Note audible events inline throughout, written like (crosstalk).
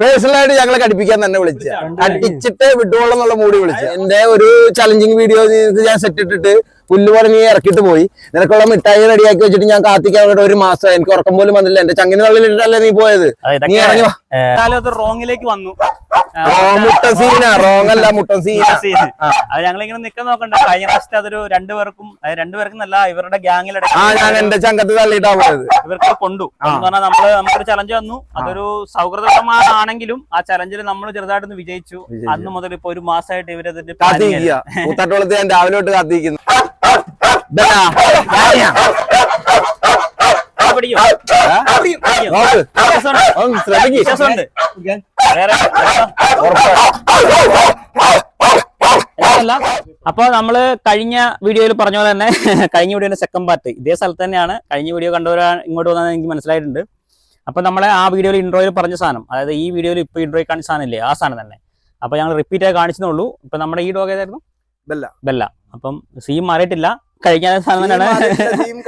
പേഴ്സണലായിട്ട് ഞങ്ങളെ കടിപ്പിക്കാൻ തന്നെ വിളിച്ച അടിച്ചിട്ട് വിട്ടുകൊള്ളം എന്നുള്ള മൂടി വിളിച്ചു എന്റെ ഒരു ചലഞ്ചിങ് വീഡിയോ ഞാൻ സെറ്റ് ഇട്ടിട്ട് പുല്ല് പോലെ നീ ഇറക്കിട്ട് പോയി. നിനക്കുള്ള മിഠായി റെഡിയാക്കി വെച്ചിട്ട് ഞാൻ കാത്തിക്കാൻ വേണ്ടി ഒരു മാസം എനിക്ക് ഉറക്കം പോലും വന്നില്ല. എന്റെ ചങ്ങിന് തള്ളിലിട്ടല്ലേ നീ പോയത്? നീ ഇറങ്ങി റോങ്ങിലേക്ക് വന്നു. മുട്ടൻ സീനാ. അത് ഞങ്ങളിങ്ങനെ നിക്കാൻ നോക്കണ്ട. കഴിഞ്ഞ പ്രാവശ്യത്തെ അതൊരു രണ്ടുപേർക്കും രണ്ടു രണ്ടുപേർക്കും നല്ല ഇവരുടെ ഗ്യാങ്ങിലിടയ്ക്ക് ആ ഞാൻ എന്റെ ചങ്കത്ത് തള്ളിയിട്ടാ പോയത്. ഇവർക്ക് കൊണ്ടു. എന്ന് പറഞ്ഞാൽ നമ്മൾ നമുക്കൊരു ചലഞ്ച് വന്നു. അതൊരു സൗഹൃദമാണെങ്കിലും ആ ചലഞ്ചിൽ നമ്മൾ ചെറുതായിട്ടൊന്ന് വിജയിച്ചു. അന്ന് മുതൽ ഇപ്പൊ ഒരു മാസമായിട്ട് ഇവരതിന്റെ കൂത്തട്ടോളത്ത് ഞാൻ രാവിലെ തൊട്ട് കാത്തിരിക്കുന്നു (laughs) അപ്പൊ നമ്മൾ കഴിഞ്ഞ വീഡിയോയിൽ പറഞ്ഞ പോലെ തന്നെ കഴിഞ്ഞ വീഡിയോയിലെ സെക്കൻഡ് പാർട്ട് ഇതേ സ്ഥലത്ത് തന്നെയാണ് കഴിഞ്ഞ വീഡിയോ കണ്ടവരാ ഇങ്ങോട്ട് വന്നാൽ എനിക്ക് മനസ്സിലായിട്ടുണ്ട്. അപ്പൊ നമ്മളെ ആ വീഡിയോയിൽ ഇൻട്രോയിൽ പറഞ്ഞ സാധനം അതായത് ഈ വീഡിയോയിൽ ഇപ്പൊ ഇൻട്രോയിൽ കാണിച്ച സാധനമില്ലേ ആ സാധനം തന്നെ. അപ്പൊ ഞങ്ങൾ റിപ്പീറ്റ് ആയി കാണിച്ചെന്നുള്ളൂ ഇപ്പൊ നമ്മുടെ ഈ ഡോഗ് ഏതായിരുന്നു? ബെല്ല. ബെല്ല. അപ്പം സീം മാറിയിട്ടില്ല. കഴിഞ്ഞ സാധനം തന്നെയാണ്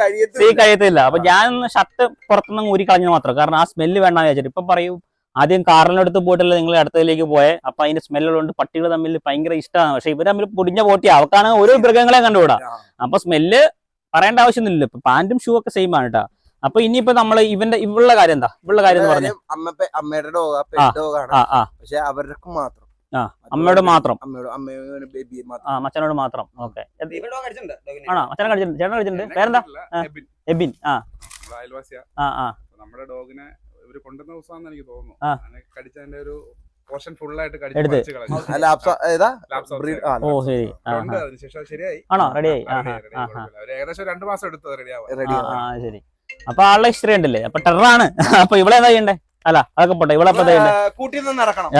കഴിയത്തില്ല. സീ കഴിയത്തില്ല. അപ്പൊ ഞാൻ ഷർട്ട് പുറത്തുനിന്ന് ഊരി കളഞ്ഞു മാത്രം. കാരണം ആ സ്മെല്ല് വേണ്ട വിചാരിച്ചു ഇപ്പൊ പറയൂ ആദ്യം കാറിനടുത്ത് പോയിട്ടല്ല നിങ്ങൾ അടുത്തതിലേക്ക് പോയെ? അപ്പൊ അതിന്റെ സ്മെല്ലുള്ളതുകൊണ്ട് പട്ടികൾ തമ്മിൽ ഭയങ്കര ഇഷ്ടമാണ്. പക്ഷെ ഇവർ തമ്മിൽ പൊടിഞ്ഞ പോട്ടി അവക്കാണ് ഓരോ മൃഗങ്ങളെ കണ്ടുകൂടാ. അപ്പൊ സ്മെല്ല് പറയേണ്ട ആവശ്യമൊന്നുമില്ല. ഇപ്പൊ പാന്റും ഷൂ ഒക്കെ സെയിം ആണ് കേട്ടോ അപ്പൊ ഇനിയിപ്പോ നമ്മൾ ഇവന്റെ ഇവളുടെ കാര്യം എന്താ? ഇവളുടെ കാര്യം എന്ന് പറഞ്ഞു. അമ്മയുടെ ഡോഗ് പക്ഷെ അവർക്ക് മാത്രം. ആ, അമ്മയോട് മാത്രം. അമ്മയോട് അമ്മയോട് ബേബി മാത്രം. ആ മച്ചനോട് മാത്രം. ഓക്കെ. ആണോ? മച്ചനെ കടിച്ചിട്ടുണ്ട് ചേട്ടനെ കടിച്ചിട്ടുണ്ട് പേരെന്താ? ആ. എബിൻ. ആ. അയൽവാസിയാ. ആ ആ. നമ്മുടെ ഡോഗിനെ ഇവർ കൊണ്ടുവന്ന ദിവസമാണെന്ന് എനിക്ക് തോന്നുന്നു. കടിച്ചതിന്റെ ഒരു പോർഷൻ ഫുൾ ആയിട്ട് ശരിയായി. ആണോ? കുഴപ്പമില്ല. ഒരു ഏകദേശം രണ്ടു മാസം എടുത്തത് റെഡി ആവാൻ. ആ, ശരി. അപ്പൊ ആളുടെ ഹിസ്റ്ററി ഉണ്ടല്ലേ? അപ്പൊ ടെററാണ് (laughs) അപ്പൊ ഇവിടെ എന്താ ചെയ്യണ്ടേ? അല്ല അതൊക്കെ പോട്ടെ. ഇവിടെ ഇറക്കണം.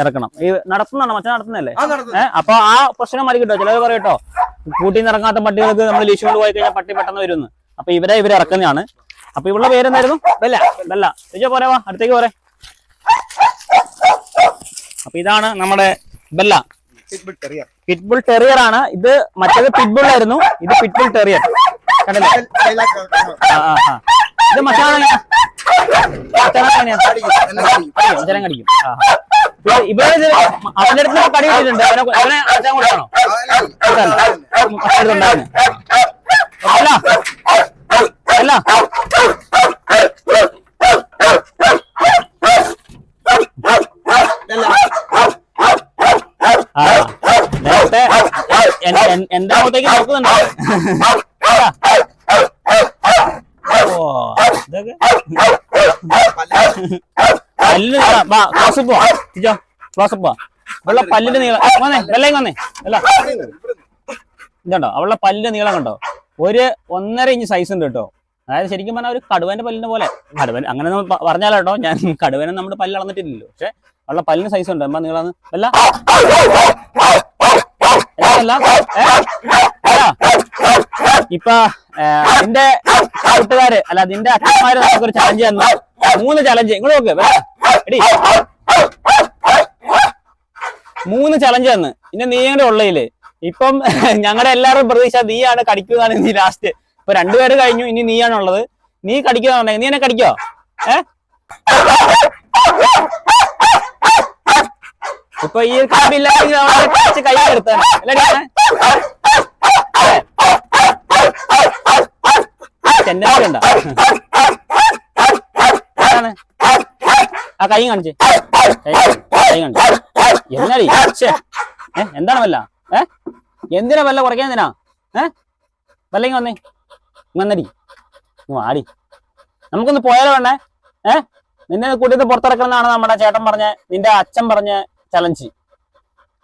ഇറക്കണം. ഈ നടത്തുന്നതാണോ മച്ച നടത്തുന്നല്ലേ. ഏഹ് അപ്പൊ ആ പ്രശ്നം മതി കിട്ടോ? ചിലർ പറയട്ടോ കൂട്ടിൽ നിന്ന് ഇറങ്ങാത്ത പട്ടികൾക്ക് നമ്മൾ ലീശു കൊണ്ട് പോയി കഴിഞ്ഞാൽ പട്ടി പെട്ടെന്ന് വരുന്നു. അപ്പൊ ഇവരെ ഇവരെ ഇറക്കുന്നതാണ്. അപ്പൊ ഇവളുടെ പേരെന്തായിരുന്നു? ബെല്ല. ബെല്ല. ചോദിച്ചാ പോരെ വാ അടുത്തേക്ക് പോരെ. അപ്പൊ ഇതാണ് നമ്മുടെ ബെല്ല. പിറ്റ്ബുൾ ടെറിയർ ആണ്. ഇത് മറ്റേത് പിറ്റ്ബുൾ ആയിരുന്നു. ഇത് പിറ്റ്ബുൾ ടെറിയർ കണ്ടില്ലേ? ആ ആ. ഇത് എന്നെ അടിക്കും. കടിക്കും. ഇത് അവന്റെ അടുത്ത് കടി കിട്ടിയിട്ടുണ്ട് അവനെ അവനെ അച്ഛൻ കൊടുക്കണോ. അല്ല. അല്ല. നേരത്തെ എന്റെ അങ്ങോട്ടേക്ക് നോക്കുന്നുണ്ടോ. ഇതൊക്കെ പല്ലിന് നീളം. വാ ക്ലാസ് വാ. ടീച്ചോ ക്ലാസ് വാ. അവളുടെ പല്ലിന്റെ നീളം. വന്നേ വെള്ളയും വന്നേ അല്ല. ഇതുണ്ടോ? അവളുടെ പല്ലിന്റെ നീളം കണ്ടോ? ഒരു ഒന്നര ഇഞ്ച് സൈസ് ഉണ്ട് കേട്ടോ. അതായത് ശരിക്കും പറഞ്ഞാൽ ഒരു കടുവന്റെ പല്ലിന്റെ പോലെ. കടുവൻ അങ്ങനെ പറഞ്ഞാലോ കേട്ടോ. ഞാൻ കടുവനെ നമ്മുടെ പല്ല് അളന്നിട്ടില്ലല്ലോ. പക്ഷെ അവളുടെ പല്ലിന് സൈസ് ഉണ്ട്. അല്ല ഏ? അല്ല ഇപ്പൊ നിന്റെ കൂട്ടുകാര് അല്ല നിന്റെ അച്ഛന്മാര് നമുക്കൊരു ചലഞ്ച് തന്നു. മൂന്ന് ചലഞ്ച് ഇങ്ങോട്ട് നോക്ക്. എടി. മൂന്ന് ചലഞ്ച് തന്ന്. പിന്നെ നീ കൂടെ ഉള്ളതിൽ ഇപ്പം ഞങ്ങളുടെ എല്ലാവരും പ്രതീക്ഷ നീയാണ് കടിക്കുന്നതാണ് നീ ലാസ്റ്റ് ഇപ്പൊ രണ്ടുപേര് കഴിഞ്ഞു ഇനി നീയാണുള്ളത് നീ കടിക്കുന്നുണ്ടെങ്കിൽ നീ എന്നെ കടിക്കോ? ഏ? ഇപ്പൊ ഈ കടിച്ച് കൈ എടുത്താണ് ചെന്നൈക്കുണ്ട എന്താണ് ആ കൈ കാണിച്ച്. കൈ കാണിച്ച്. എന്താണ് വല്ല? ഏ? എന്തിനാ വല്ല കുറയ്ക്കാൻ എന്തിനാ? ഏ? വല്ലെങ്കിൽ വന്നേ. വന്നടി. ആടി നമുക്കൊന്ന് പോയാലോ വേണ്ടേ? ഏ? നിന്നെ കൂട്ടിയിട്ട് പുറത്തിറക്കണമെന്നാണ് നമ്മുടെ ചേട്ടൻ പറഞ്ഞ നിന്റെ അച്ഛൻ പറഞ്ഞ ചലഞ്ച്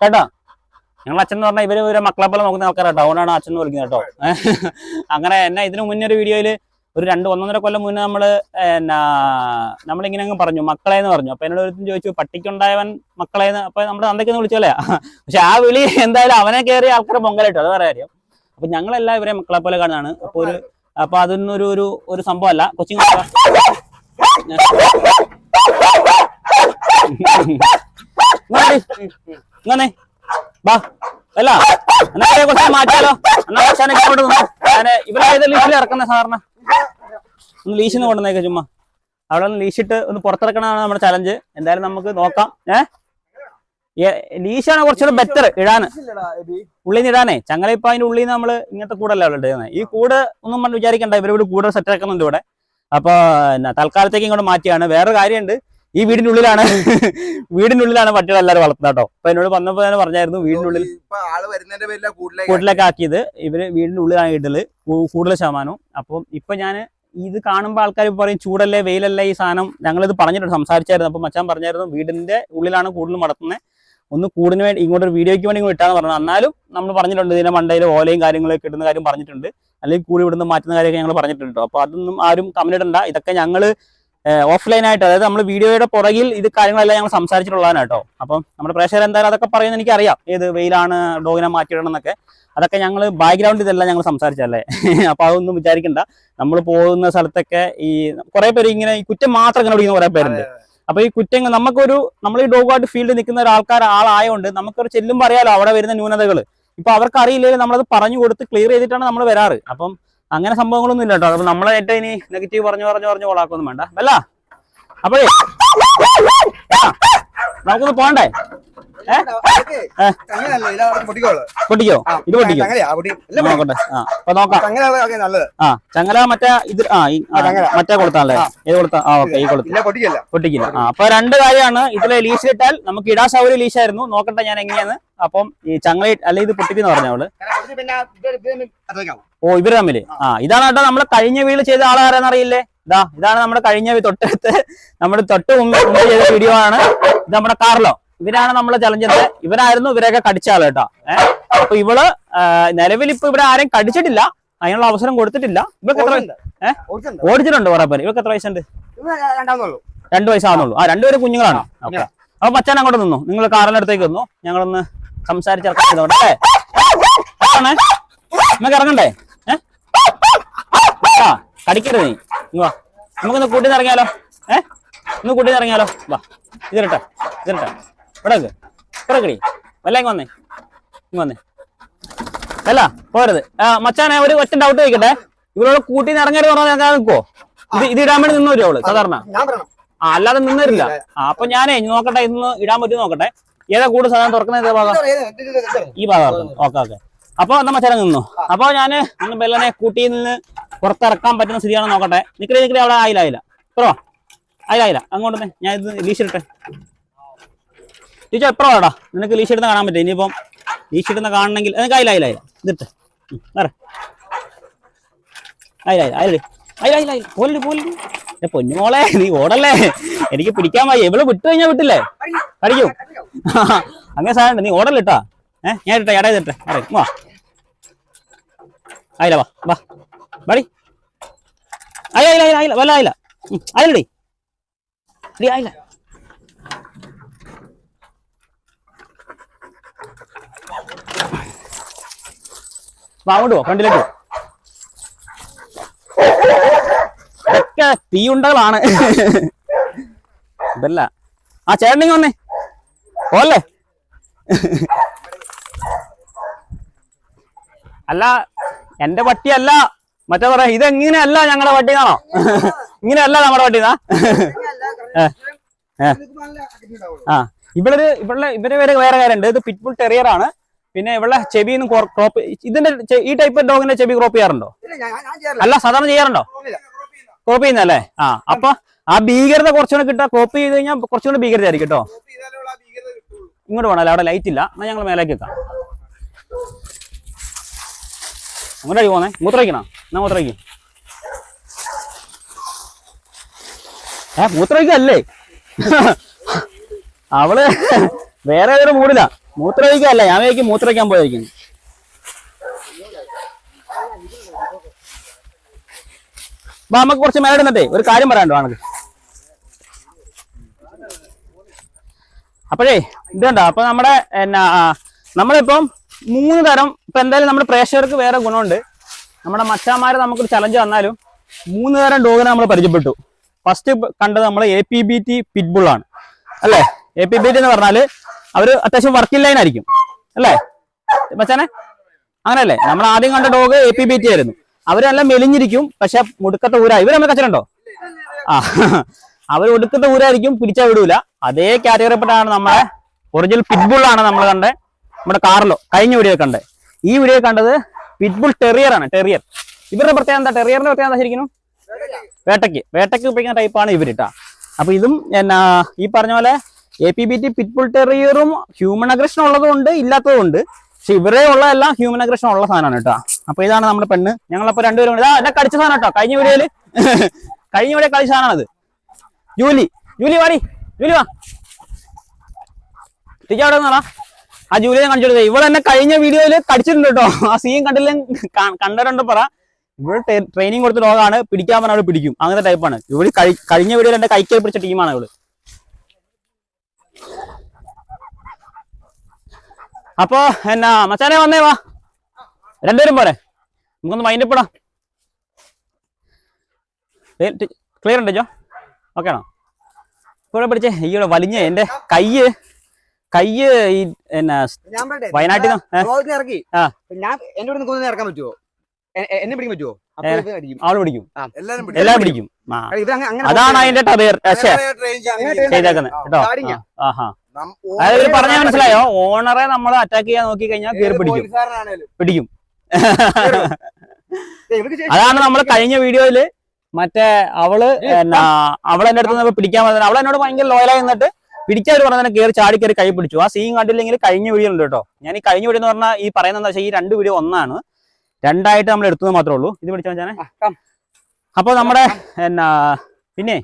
കേട്ടോ? ഞങ്ങൾ അച്ഛൻ എന്ന് പറഞ്ഞാൽ ഇവർ ഒരു മക്കളെ പോലെ നോക്കുന്ന ആൾക്കാരാണ് ഡൗൺ ആണ് അച്ഛൻ എന്ന് വിളിക്കുന്നത് കേട്ടോ (laughs) അങ്ങനെ എന്നെ ഇതിനു മുന്നേ ഒരു വീഡിയോയിൽ ഒരു രണ്ട് ഒന്നൊന്നര കൊല്ലം മുന്നേ നമ്മൾ എന്നാ നമ്മളിങ്ങനെ അങ്ങ് പറഞ്ഞു മക്കളെ എന്ന് പറഞ്ഞു. അപ്പൊ എന്നോട് ഒരുത്തും ചോദിച്ചു പട്ടിക്കുണ്ടായവൻ മക്കളെ അപ്പൊ നമ്മുടെ അന്തൊക്കെ വിളിച്ചല്ലേ (laughs) പക്ഷെ ആ വിളി എന്തായാലും അവനെ കയറി ആൾക്കാരെ പൊങ്കലായിട്ടോ അത് വേറെ കാര്യം. അപ്പൊ ഞങ്ങളെല്ലാം ഇവരെ മക്കളെ പോലെ കാണുന്നതാണ്. അപ്പൊ ഒരു അപ്പൊ അതൊന്നൊരു ഒരു ഒരു സംഭവമല്ല. കൊച്ചിങ് (laughs) ഇങ്ങനെ. ബാ അല്ല എന്നാ കുറച്ച് മാറ്റിയാലോ? എന്നാ അച്ഛനെ ഇങ്ങോട്ട് നിന്നോ. ഞാൻ ഇവരെ ലീഷിൽ ഇറക്കുന്ന സാറിന്? ഒന്ന് ലീശ് ഒന്ന് കൊണ്ടുവന്നേക്ക് ചുമ്മാ. അവിടെ ഒന്ന് ലീശിട്ട് ഒന്ന് പുറത്തിറക്കണതാണ് നമ്മുടെ ചലഞ്ച് എന്തായാലും നമുക്ക് നോക്കാം. ഏഹ് ലീശാണ് കുറച്ചുകൂടെ ബെറ്റർ ഇടാന് ഉള്ളിൽ നിന്ന് ഇടാനേ. ചങ്ങല ഇപ്പൊ അതിന്റെ ഉള്ളിൽ നമ്മൾ ഇങ്ങനത്തെ കൂടല്ല അവിടെ ഇടുന്നത് ഈ കൂട് ഒന്നും പറഞ്ഞ് വിചാരിക്കണ്ട. ഇവരോട് കൂടെ സെറ്റ് ആക്കുന്നുണ്ട് ഇവിടെ. അപ്പൊ തൽക്കാലത്തേക്ക് ഇങ്ങോട്ട് മാറ്റിയാണ്. വേറൊരു കാര്യമുണ്ട്. ഈ വീടിനുള്ളിലാണ്. വീടിനുള്ളിലാണ് പട്ടികൾ എല്ലാവരും വളർത്തുന്നത് കേട്ടോ. അപ്പൊ എന്നോട് വന്നപ്പോ തന്നെ പറഞ്ഞായിരുന്നു വീടിനുള്ളിൽ കൂട്ടിലൊക്കെ ആക്കിയത്. ഇവർ വീടിന്റെ ഉള്ളിലാണ് ഇടൽ കൂടുതൽ ശതമാനവും. അപ്പം ഇപ്പൊ ഞാൻ ഇത് കാണുമ്പോൾ ആൾക്കാർ പറയും ചൂടല്ലേ വെയിലല്ലേ ഈ സാധനം? ഞങ്ങളിത് പറഞ്ഞിട്ടുണ്ട് സംസാരിച്ചായിരുന്നു. അപ്പൊ മച്ചാൻ പറഞ്ഞായിരുന്നു വീടിന്റെ ഉള്ളിലാണ് കൂടുതൽ വളർത്തുന്നത് ഒന്ന് കൂടിന് വേണ്ടി ഇങ്ങോട്ട് ഒരു വീഡിയോയ്ക്ക് വേണ്ടി ഇങ്ങോട്ട് ഇട്ടാന്ന് പറഞ്ഞു. എന്നാലും നമ്മൾ പറഞ്ഞിട്ടുണ്ട് ഇതിന്റെ മണ്ടയിൽ ഓലയും കാര്യങ്ങളൊക്കെ ഇടുന്ന കാര്യം പറഞ്ഞിട്ടുണ്ട്. അല്ലെങ്കിൽ കൂടി ഇവിടുന്ന് മാറ്റുന്ന കാര്യമൊക്കെ ഞങ്ങൾ പറഞ്ഞിട്ടുണ്ട് കേട്ടോ. അപ്പൊ അതൊന്നും ആരും കമന്റ് ഇടണ്ട. ഇതൊക്കെ ഞങ്ങൾ ഓഫ്ലൈൻ ആയിട്ട് അതായത് നമ്മൾ വീഡിയോയുടെ പുറകിൽ ഇത് കാര്യങ്ങളെല്ലാം ഞങ്ങൾ സംസാരിച്ചിട്ടുള്ളതാണ് കേട്ടോ. അപ്പം നമ്മുടെ പ്രേക്ഷകർ എന്തായാലും അതൊക്കെ പറയുന്നത് എനിക്ക് അറിയാം ഏത് വെയിലാണ് ഡോഗിനെ മാറ്റിയിടണം എന്നൊക്കെ അതൊക്കെ ഞങ്ങൾ ബാക്ക്ഗ്രൗണ്ട് ഇതെല്ലാം ഞങ്ങൾ സംസാരിച്ചല്ലേ (laughs) അപ്പൊ അതൊന്നും വിചാരിക്കണ്ട. നമ്മൾ പോകുന്ന സ്ഥലത്തൊക്കെ ഈ കുറെ പേര് ഇങ്ങനെ ഈ കുറ്റം മാത്രം ഇങ്ങനെ വിളിക്കുന്ന കുറെ പേരുണ്ട്. അപ്പൊ ഈ കുറ്റങ്ങൾ നമുക്കൊരു നമ്മൾ ഈ ഡോഗായിട്ട് ഫീൽഡിൽ നിൽക്കുന്ന ഒരു ആൾക്കാർ ആളായതുകൊണ്ട് നമുക്കൊരു ചെല്ലും പറയാലോ അവിടെ വരുന്ന ന്യൂനതകൾ ഇപ്പൊ അവർക്ക് അറിയില്ലെങ്കിൽ നമ്മളത് പറഞ്ഞു കൊടുത്ത് ക്ലിയർ ചെയ്തിട്ടാണ് നമ്മൾ വരാറ്. അപ്പം അങ്ങനെ സംഭവങ്ങളൊന്നും ഇല്ല കേട്ടോ. അപ്പൊ നമ്മളെ ഏറ്റവും ഇനി നെഗറ്റീവ് പറഞ്ഞു പറഞ്ഞു പറഞ്ഞു കൊളാക്കൊന്നും വേണ്ട. അല്ല? അപ്പോഴേ നമുക്കൊന്ന് പോണ്ടേ? പൊട്ടിക്കോ? ഇത് പൊട്ടിക്കോ? നോക്കട്ടെ ആ അപ്പൊ നോക്കാം. നല്ലത്. ആ ചങ്ങല മറ്റേ ഇത് ആ മറ്റേ ഏത് ആ ഓക്കെ ഈ പൊട്ടിക്കില്ല. ആ അപ്പൊ രണ്ട് കാര്യമാണ്. ഇതിലെ ലീസ് ഇട്ടാൽ നമുക്ക് ഇടാ സൗകര്യം ലീശായിരുന്നു നോക്കട്ടെ ഞാൻ എങ്ങനെയാണ്. അപ്പം ഈ ചങ്ങല അല്ലെ ഇത് പൊട്ടിക്കുന്ന പറഞ്ഞ അവൾ ഓ ഇവർ തമ്മിൽ. ആ. ഇതാണ് കേട്ടോ നമ്മൾ കഴിഞ്ഞ വീട് ചെയ്ത ആളാരെന്നറിയില്ലേ? ഇതാ ഇതാണ് നമ്മുടെ കഴിഞ്ഞ തൊട്ടടുത്ത് നമ്മുടെ തൊട്ട് മുമ്പ് മുമ്പ് ചെയ്ത വീഡിയോ ആണ്. ഇത് നമ്മുടെ കാർലോ. ഇവരാണ് നമ്മളെ ചലഞ്ചത് ഇവരായിരുന്നു ഇവരെയൊക്കെ കടിച്ച ആൾ കേട്ടോ. ഏഹ് അപ്പൊ ഇവൾ നിലവിൽ ഇപ്പൊ ഇവിടെ ആരെയും കടിച്ചിട്ടില്ല. അതിനുള്ള അവസരം കൊടുത്തിട്ടില്ല. ഇവർക്ക് എത്ര ഏഹ് ഓടിച്ചിട്ടുണ്ട്. കുറെ പേര്. ഇവർക്ക് എത്ര വയസ്സുണ്ട്? രണ്ടു വയസ്സാവുന്നുള്ളൂ. ആ രണ്ടുപേരും കുഞ്ഞുങ്ങളാണ്. അപ്പൊ മച്ചാൻ അങ്ങോട്ട് നിന്നു. നിങ്ങൾ കാറിന്റെ അടുത്തേക്ക് വന്നു. ഞങ്ങളൊന്ന് സംസാരിച്ചിറക്കാൻ ചെയ്തോട്ടെ നമുക്ക് ഇറങ്ങണ്ടേ? ഏഹ് ആ കടിക്കരുത് നീ. വാ. നമുക്കൊന്ന് കൂട്ടിന്ന് ഇറങ്ങിയാലോ? ഏഹ് ഒന്ന് കൂട്ടിന്ന് ഇറങ്ങിയാലോ? വാ. ഇതിരട്ടെ ഇതിരട്ടെ ഇവിടെ കിടക്കടി വല്ലേങ്ങ് വന്നേ ഇങ്ങ് വന്നേ. അല്ല പോരുത്. മച്ചാനെ ഒരു ഒറ്റ ഡൗട്ട് ചോദിക്കട്ടെ? ഇവരോട് കൂട്ടി ഇറങ്ങരുത് പറഞ്ഞാൽ ഞാൻ നിൽക്കുവോ ഇത് ഇത് ഇടാൻ വേണ്ടി നിന്നു അവൾ സാധാരണ? ആ അല്ലാതെ നിന്നിരില്ല ആ അപ്പൊ ഞാനേ നോക്കട്ടെ ഇന്ന് ഇടാൻ പറ്റും നോക്കട്ടെ. ഏതാ കൂടെ സാധാരണ തുറക്കുന്ന ഏതാ ഭാഗം? ഈ ഭാഗം ഓക്കെ ഓക്കെ. അപ്പൊ എന്നാ മച്ചാനെ നിന്നു. അപ്പൊ ഞാൻ ഇന്ന് ബെല്ലനെ കൂട്ടിയിൽ നിന്ന് പുറത്തിറക്കാൻ പറ്റുന്ന സ്ഥിതിയാണെന്ന് നോക്കട്ടെ. നിക്കറി നിക്കറി അവിടെ ആയില്ല ആയില്ല. പ്രോ ആയില്ല ആയില്ല. അങ്ങോട്ട് ഞാൻ ഇത് ലീഷ് ഇട്ടെ ടീച്ചർ എപ്പറോ വേടാ? നിനക്ക് ലീഷ് ഇടുന്ന കാണാൻ പറ്റും ഇനിയിപ്പം ലീഷ് ഇടുന്ന കാണണമെങ്കിൽ നിനക്ക് അയില അയില അയില ഇതിട്ട് വേറെ. അയില അയില ആയില്ലേ അയില അയില ആയില്ല പോലി പോലി എന്റെ നീ ഓടല്ലേ? എനിക്ക് പിടിക്കാൻ വയ്യ. ഇവൾ വിട്ടു കഴിഞ്ഞാൽ വിട്ടില്ലേ? കടിക്കും (laughs) അങ്ങനെ സാധനം നീ ഓടല്ലേ ഇട്ടാ? ഏഹ് ഞാൻ ഇട്ടെ ഇടയിൽ ഇട്ടെ. അറിയാം വാ. അയില വാ വാ. ബടി അയില അയില അയില വല്ല അയില അയിലടി ആയില്ലടി ഡി ആയില്ല വാ അങ്ങോട്ട് പോ ഫ്രണ്ടിലേക്ക് ഇതൊക്കെ തീയുണ്ടകളാണ്. ഇതല്ല. ആ ചേട്ടനിങ് വന്നേ. പോലെ അല്ല? എന്റെ പട്ടിയല്ല. മറ്റേ പറയാ ഇതെങ്ങനെയല്ല ഞങ്ങളുടെ പട്ടിന്നാണോ ഇങ്ങനെയല്ല നമ്മുടെ പട്ടിന്നാ ആ ഇവിടെ ഇവിടെ ഇവർ വേറെ വേറെ കാര്യമുണ്ട് ഇത് പിറ്റ്ബുൾ ടെറിയർ ആണ്. പിന്നെ ഇവിടെ ചെവിന്ന് ക്രോപ്പ് ഇതിന്റെ ഈ ടൈപ്പ് ഡോഗിന്റെ ചെവി ക്രോപ്പ് ചെയ്യാറുണ്ടോ? അല്ല സാധാരണ ചെയ്യാറുണ്ടോ? കോപ്പി ചെയ്യുന്നല്ലേ ആ അപ്പൊ ആ ഭീകരത കുറച്ചുകൂടെ കിട്ടാ ക്രോപ്പ് ചെയ്ത് കഴിഞ്ഞാൽ കുറച്ചുകൂടെ ഭീകരത ആയിരിക്കും കേട്ടോ. ഇങ്ങോട്ട് വേണം അവിടെ ലൈറ്റ് ഇല്ല. എന്നാ ഞങ്ങൾ മേലേക്ക് വെക്കാം. അങ്ങോട്ടേക്ക് പോന്നേ. മൂത്രയ്ക്കണോ എന്നാ മൂത്രയ്ക്കും ഏ മൂത്രയ്ക്കല്ലേ (laughs) അവൾ വേറെ ഏതൊരു മൂടില്ല മൂത്രയ്ക്കല്ല ഞാൻ വിചാരിക്കും മൂത്രമൊഴിക്കാൻ പോയിരിക്കുന്നു. അപ്പൊ നമുക്ക് കുറച്ച് മേലെ നിന്നിട്ടേ ഒരു കാര്യം പറയാനുണ്ടോ ആണക്ക് അപ്പോഴേ ഇതുണ്ടോ അപ്പൊ നമ്മുടെ എന്നാ നമ്മളിപ്പം മൂന്ന് തരം ഇപ്പൊ എന്തായാലും നമ്മുടെ പ്രേക്ഷകർക്ക് വേറെ ഗുണമുണ്ട്. നമ്മുടെ മച്ചാമാരെ നമുക്കൊരു ചലഞ്ച് വന്നാലും മൂന്ന് തരം ഡോഗിനെ നമ്മൾ പരിചയപ്പെട്ടു. ഫസ്റ്റ് കണ്ടത് നമ്മൾ A P B T pit bull ആണ്. അല്ലേ? എ പി ബി ടി എന്ന് പറഞ്ഞാൽ അവർ അത്യാവശ്യം വർക്കിംഗ് ലൈൻ ആയിരിക്കും. അല്ലേ? മച്ചാനെ? അങ്ങനെയല്ലേ നമ്മൾ ആദ്യം കണ്ട dog A P B T ആയിരുന്നു. അവരെല്ലാം മെലിഞ്ഞിരിക്കും പക്ഷെ മുടുക്കത്തെ ഊര. നമ്മൾ കച്ചറുണ്ടോ? ആ. അവർ ഒടുക്കത്തെ ഊരായിരിക്കും പിടിച്ചാൽ വിടൂല. അതേ കാറ്റഗറിപ്പെട്ടാണ് നമ്മളെ ഒറിജിനൽ പിറ്റ്ബുൾ ആണ് നമ്മൾ കണ്ടത് നമ്മുടെ കാറിലോ കഴിഞ്ഞ വീഡിയോ കണ്ടേ. ഈ വീഡിയോ കണ്ടത് പിറ്റ്ബുൾ ടെറിയർ ആണ് ടെറിയർ ഇവരുടെ പ്രത്യേകത എന്താ? ടെറിയറിന്റെ പ്രത്യേകത എന്താ ശരിക്കും? വേട്ടയ്ക്ക്. വേട്ടയ്ക്ക് ഉപയോഗിക്കുന്ന ടൈപ്പാണ് ഇവരിട്ടാ അപ്പൊ ഇതും എന്നാ ഈ പറഞ്ഞ പോലെ A P B T pit bull ടെറിയറും human aggression ഉള്ളതുകൊണ്ട് ഇല്ലാത്തതുകൊണ്ട് പക്ഷെ ഇവരെ ഉള്ള എല്ലാം ഹ്യൂമൻ അഗ്രഷൻ ഉള്ള സാധനമാണ് കേട്ടോ. അപ്പൊ ഇതാണ് നമ്മുടെ പെണ്ണ്. ഞങ്ങളപ്പോ രണ്ടുപേരും ഇതാ എന്നെ കടിച്ച സാധനം കേട്ടോ. കഴിഞ്ഞ വീഡിയോയിൽ (laughs) കഴിഞ്ഞ വീഡിയോ കളിച്ച സാധനമാണത് ജൂലി. ജൂലി വാടി. ജൂലി വാ. ടീച്ചർ അവിടെ നിന്നാ ആ ജൂലിയെ ഞാൻ കൊടുത്തേ ഇവിടെ എന്നെ കഴിഞ്ഞ വീഡിയോയിൽ കടിച്ചിട്ടുണ്ട് കേട്ടോ. ആ സീൻ കണ്ടില്ല? കണ്ടരണ്ട് പറ. ഇവിടെ ട്രെയിനിങ് കൊടുത്ത ഡോഗാണ് പിടിക്കാൻ പറഞ്ഞാൽ പിടിക്കും. അങ്ങനത്തെ ടൈപ്പാണ് ഇവിടെ കഴി- കഴിഞ്ഞ വീഡിയോയിൽ എന്റെ കൈക്കൽ പിടിച്ച ടീമാണ് ഇവൾ അപ്പൊ എന്നാ മച്ചാനെ വന്നേ വാ. രണ്ടുപേരും പോരെ. നമുക്കൊന്ന് മൈൻഡപ്പെടാം ക്ലിയർ ഉണ്ട് ജോ? ഓക്കെ ആണോ? ഇവിടെ പിടിച്ചേ ഈയോടെ വലിഞ്ഞ എന്റെ കയ്യ് കയ്യ് ഈ എന്നാ വയനാട്ടിൽ നിന്ന്? ഇറക്കി. ഞാൻ എന്റെ ഇവിടെ നിന്ന് ഇറക്കാൻ പറ്റുമോ എന്നെ പിടിക്കാൻ പറ്റുമോ. അവൾ പിടിക്കും. എല്ലാരും പിടിക്കും. ഇത് അങ്ങ- അങ്ങനെ അതാണ് അതിന്റെ ചെയ്തേക്കുന്നത് കേട്ടോ? ആഹാ അതായത് പറഞ്ഞ മനസ്സിലായോ? ഓണറെ നമ്മൾ അറ്റാക്ക് ചെയ്യാൻ നോക്കി കഴിഞ്ഞാൽ കയറി പിടിക്കും. പിടിക്കും. അതാണ് നമ്മൾ കഴിഞ്ഞ വീഡിയോയിൽ മറ്റേ അവൾ എന്നാ അവളെന്റെ അടുത്ത് നിന്ന് പിടിക്കാൻ പറഞ്ഞത് അവൾ എന്നോട് ഭയങ്കര ലോയലായി നിന്നിട്ട് പിടിച്ചവർ പറഞ്ഞ പറഞ്ഞാൽ കയറി ചാടി കയറി കൈ പിടിച്ചു. ആ സീൻ കണ്ടില്ലെങ്കിൽ കഴിഞ്ഞ വീഡിയോ ഉണ്ട് കേട്ടോ. ഞാൻ ഈ കഴിഞ്ഞ വീഡിയോ എന്ന് പറഞ്ഞാൽ ഈ പറയുന്നത് എന്താ വെച്ചാൽ ഈ രണ്ട് വീഡിയോ ഒന്നാണ്. രണ്ടായിട്ട് നമ്മൾ എടുത്തത് മാത്രമേ ഉള്ളൂ. ഇത് പിടിച്ചു come. അപ്പൊ നമ്മുടെ എന്നാ പിന്നെ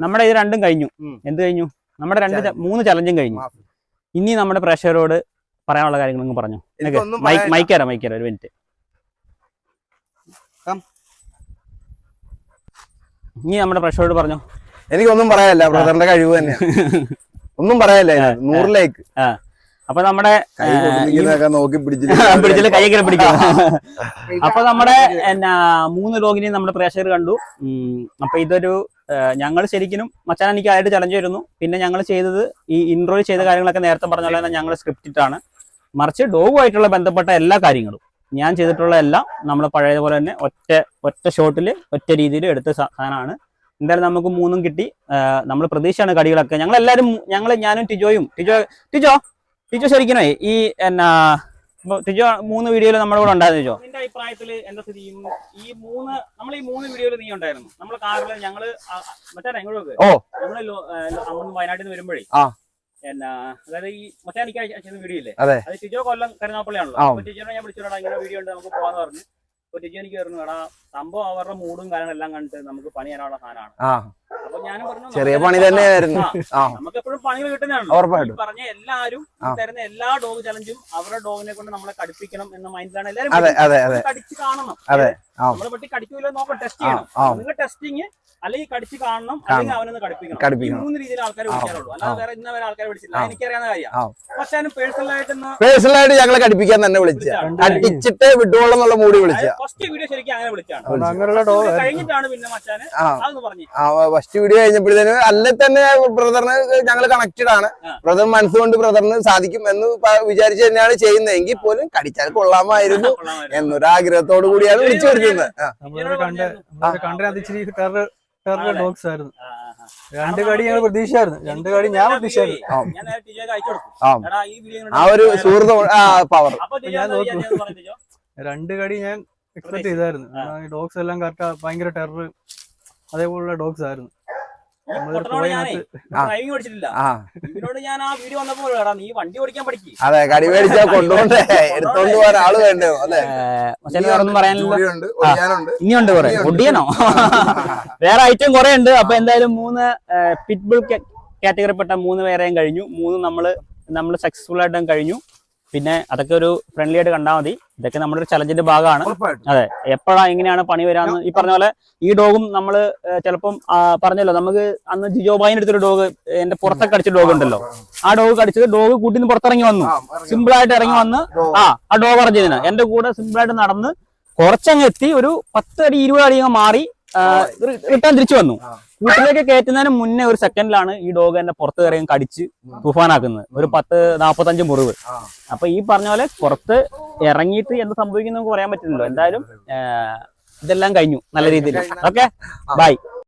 നമ്മുടെ ഇത് രണ്ടും കഴിഞ്ഞു. എന്ത് കഴിഞ്ഞു? നമ്മുടെ രണ്ട് മൂന്ന് ചലഞ്ചും കഴിഞ്ഞു. ഇനി നമ്മുടെ പ്രേക്ഷകരോട് പറയാനുള്ള കാര്യങ്ങൾ നിങ്ങൾ പറഞ്ഞു. മൈക്കാരാ മൈക്കാരാ ഒരു മിനിറ്റ്. ഇനി നമ്മുടെ പ്രേക്ഷകരോട് പറഞ്ഞു. എനിക്കൊന്നും പറയാല്ല ബ്രദറിന്റെ കഴിവ് തന്നെ ഒന്നും പറയാല്ല. നൂറിലേക്ക്. അപ്പൊ നമ്മുടെ നോക്കി പിടിച്ചില്ല (laughs) പിടിച്ചിൽ കൈയൊക്കെ പിടിക്കും. അപ്പൊ നമ്മുടെ എന്നാ മൂന്ന് ലോഗിനെ നമ്മുടെ പ്രേക്ഷകർ കണ്ടു. അപ്പൊ ഇതൊരു ഞങ്ങൾ ശരിക്കും മച്ചാൻ എനിക്ക് ആയിട്ട് ചലഞ്ച് വരുന്നു. പിന്നെ ഞങ്ങൾ ചെയ്തത് ഈ ഇൻട്രോ ചെയ്ത കാര്യങ്ങളൊക്കെ നേരത്തെ പറഞ്ഞ പോലെ തന്നെ ഞങ്ങൾ സ്ക്രിപ്റ്റിട്ടാണ് മറിച്ച് ഡോഗുമായിട്ടുള്ള ബന്ധപ്പെട്ട എല്ലാ കാര്യങ്ങളും ഞാൻ ചെയ്തിട്ടുള്ള എല്ലാം നമ്മൾ പഴയതുപോലെ തന്നെ ഒറ്റ ഒറ്റ ഷോട്ടിൽ ഒറ്റ രീതിയിൽ എടുത്ത സാധനമാണ്. എന്തായാലും നമുക്ക് മൂന്നും കിട്ടി. നമ്മൾ പ്രതീക്ഷയാണ് കടികളൊക്കെ. ഞങ്ങൾ എല്ലാവരും ഞങ്ങൾ ഞാനും ടിജോയും ടിജോ ടിജോ ടിജോ ശരിക്കണേ ഈ എന്നാ ടിജോ മൂന്ന് വീഡിയോയിൽ നമ്മുടെ കൂടെ ഉണ്ടായിരുന്നു നിന്റെ അഭിപ്രായത്തിൽ എന്താ സ്ഥിതി? ഈ മൂന്ന് നമ്മൾ ഈ മൂന്ന് വീഡിയോയിൽ നീ ഉണ്ടായിരുന്നു. നമ്മൾ കാറിൽ ഞങ്ങൾ മറ്റേ എങ്ങോട്ട് ഓ. നമ്മൾ അങ്ങോട്ട് വയനാട്ടിൽ നിന്ന് വരുമ്പോഴേ. ആ. എന്നാ അതായത് ഈ മറ്റേ എനിക്ക് വീഡിയോ ഇല്ലേ? അതെ. ടിജോ കൊല്ലം കരുനാപ്പള്ളിയാണല്ലോ ടിജോനെ ഞാൻ വിളിച്ചോടാ ഇങ്ങനെ വീഡിയോ ഉണ്ട് നമുക്ക് പോവാന്ന് പറഞ്ഞു. ടിജോ എനിക്ക് പറഞ്ഞു എടാ സംഭവം അവരുടെ മൂടും കാര്യങ്ങളും എല്ലാം കണ്ടിട്ട് നമുക്ക് പണി തരാനുള്ള സാധനമാണ്. അപ്പൊ ഞാനും പറഞ്ഞു ചെറിയ പണി തന്നെയായിരുന്നു. നമുക്ക് എപ്പോഴും പണികൾ കിട്ടുന്നതാണ്. പറഞ്ഞ എല്ലാരും. തരുന്ന എല്ലാ ഡോഗ് ചലഞ്ചും അവരുടെ ഡോഗിനെ കൊണ്ട് നമ്മളെ കടിപ്പിക്കണം എന്ന മൈൻഡിലാണ് എല്ലാരും കടിച്ച് കാണണം. അതെ, നമ്മളെ പറ്റി കടിക്കൂല നോക്കാം ടെസ്റ്റ് ചെയ്യണം. നിങ്ങൾ ടെസ്റ്റിങ് അല്ലെങ്കിൽ കടിച്ച് കാണണം അല്ലെങ്കിൽ അവനൊന്ന് കടിപ്പിക്കണം. ഈ മൂന്ന് രീതിയിൽ ആൾക്കാരെ വിളിക്കാറുള്ളൂ. അല്ലാതെ വേറെ ഇന്ന വരെ ആൾക്കാരെ വിളിച്ചില്ല. എനിക്കറിയാവുന്ന കാര്യം. കാര്യമാണ് പക്ഷെ അതിന് പേഴ്സണൽ ആയിട്ട് പേഴ്സണൽ ആയിട്ട് ഞങ്ങളെ കടിപ്പിക്കാൻ തന്നെ വിളിച്ച. അടിച്ചിട്ട് വിട്ടോളം എന്നുള്ള മൂടി വിളിച്ച. ഫസ്റ്റ് വീഡിയോ ശരിക്കും അങ്ങനെ വിളിച്ചാണ്. കഴിഞ്ഞിട്ടാണ് പിന്നെ മച്ചാന് ആ. അതൊന്ന് പറഞ്ഞു. ആ ഫസ്റ്റ് വീഡിയോ കഴിഞ്ഞപ്പോഴത്തേന് അല്ലെ തന്നെ ബ്രദറിന് ഞങ്ങൾ കണക്റ്റഡ് ആണ്. ബ്രദർ മനസ്സുകൊണ്ട് ബ്രദറിന് സാധിക്കും എന്ന് വിചാരിച്ചു തന്നെയാണ് ചെയ്യുന്നത്. എങ്കിൽ പോലും കടിച്ചാൽ കൊള്ളാമായിരുന്നു എന്നൊരു ആഗ്രഹത്തോടു കൂടിയാണ് വിളിച്ചു വരുത്തുന്നത് ഇച്ചിരി ടെറർ ഡോഗ്സ് ആയിരുന്നു. രണ്ട് കടി ഞങ്ങൾ പ്രതീക്ഷയായിരുന്നു രണ്ട് കടി ഞാൻ പ്രതീക്ഷയായിരുന്നു ആ. ഞാൻ നേരെ ടിജോയ്ക്ക് അയച്ചു കൊടുക്കും എടാ ഈ വീഡിയോ ആ ഒരു പവർ? രണ്ട് കടി ഞാൻ എക്സ്പെക്ട്. ചെയ്തായിരുന്നു. ഡോഗ്സ് എല്ലാം കറക്റ്റ് ഭയങ്കര ടെറർ അതേപോലുള്ള ഡോഗ്സ് ആയിരുന്നു അതെ കടി മേടിച്ചാ കൊണ്ടുപോണ്ടേ എടുത്തോണ്ട് പോകാൻ ആൾ വേണ്ടേ? അല്ലെ ഒന്നും പറയാനില്ല. ജൂലിയുണ്ട് ഒടിയാനുണ്ട്. ഇനിയുണ്ട് കൊറേ. ഒടിയനോ? വേറെ ഐറ്റം കൊറേ ഉണ്ട്. അപ്പൊ എന്തായാലും മൂന്ന് പിറ്റ്ബുൾ കാറ്റഗറിപ്പെട്ട മൂന്ന് പേരെയും കഴിഞ്ഞു. മൂന്ന് നമ്മൾ നമ്മൾ സക്സസ്ഫുൾ ആയിട്ടും കഴിഞ്ഞു. പിന്നെ അതൊക്കെ ഒരു ഫ്രണ്ട്ലി ആയിട്ട് കണ്ടാൽ മതി. ഇതൊക്കെ നമ്മുടെ ഒരു ചലഞ്ചിന്റെ ഭാഗമാണ്. അതെ. എപ്പോഴാ എങ്ങനെയാണ് പണി വരാന്ന് ഈ പറഞ്ഞ പോലെ ഈ ഡോഗും നമ്മൾ ചിലപ്പം പറഞ്ഞല്ലോ നമുക്ക് അന്ന് ജിജോ ബായിന് എടുത്തൊരു ഡോഗ് എന്റെ പുറത്തൊക്കെ അടിച്ച ഡോഗ് ഉണ്ടല്ലോ. ആ ഡോഗ് കടിച്ചത് ഡോഗ് കൂട്ടിന്ന് പുറത്തിറങ്ങി വന്നു. സിമ്പിൾ ആയിട്ട് ഇറങ്ങി വന്ന് ആ ആ ഡോഗ് പറഞ്ഞതിന് എന്റെ കൂടെ സിമ്പിൾ ആയിട്ട് നടന്ന് കുറച്ചങ്ങ് എത്തി ഒരു പത്ത് അടി ഇരുപത് അടി അങ്ങ് മാറി റിട്ടേൺ തിരിച്ചു വന്നു. വീട്ടിലേക്ക് കയറ്റുന്നതിന് മുന്നേ ഒരു സെക്കൻഡിലാണ് ഈ ഡോഗ് എന്നെ പുറത്ത് കയറിയും കടിച്ച് തുഫാനാക്കുന്നത്. ഒരു പത്ത് നാപ്പത്തഞ്ച് മുറിവ്. അപ്പൊ ഈ പറഞ്ഞ പോലെ പുറത്ത് ഇറങ്ങിയിട്ട് എന്ത് സംഭവിക്കുന്നു നമുക്ക് പറയാൻ പറ്റില്ലല്ലോ. എന്തായാലും ഇതെല്ലാം കഴിഞ്ഞു. നല്ല രീതിയിൽ. Okay bye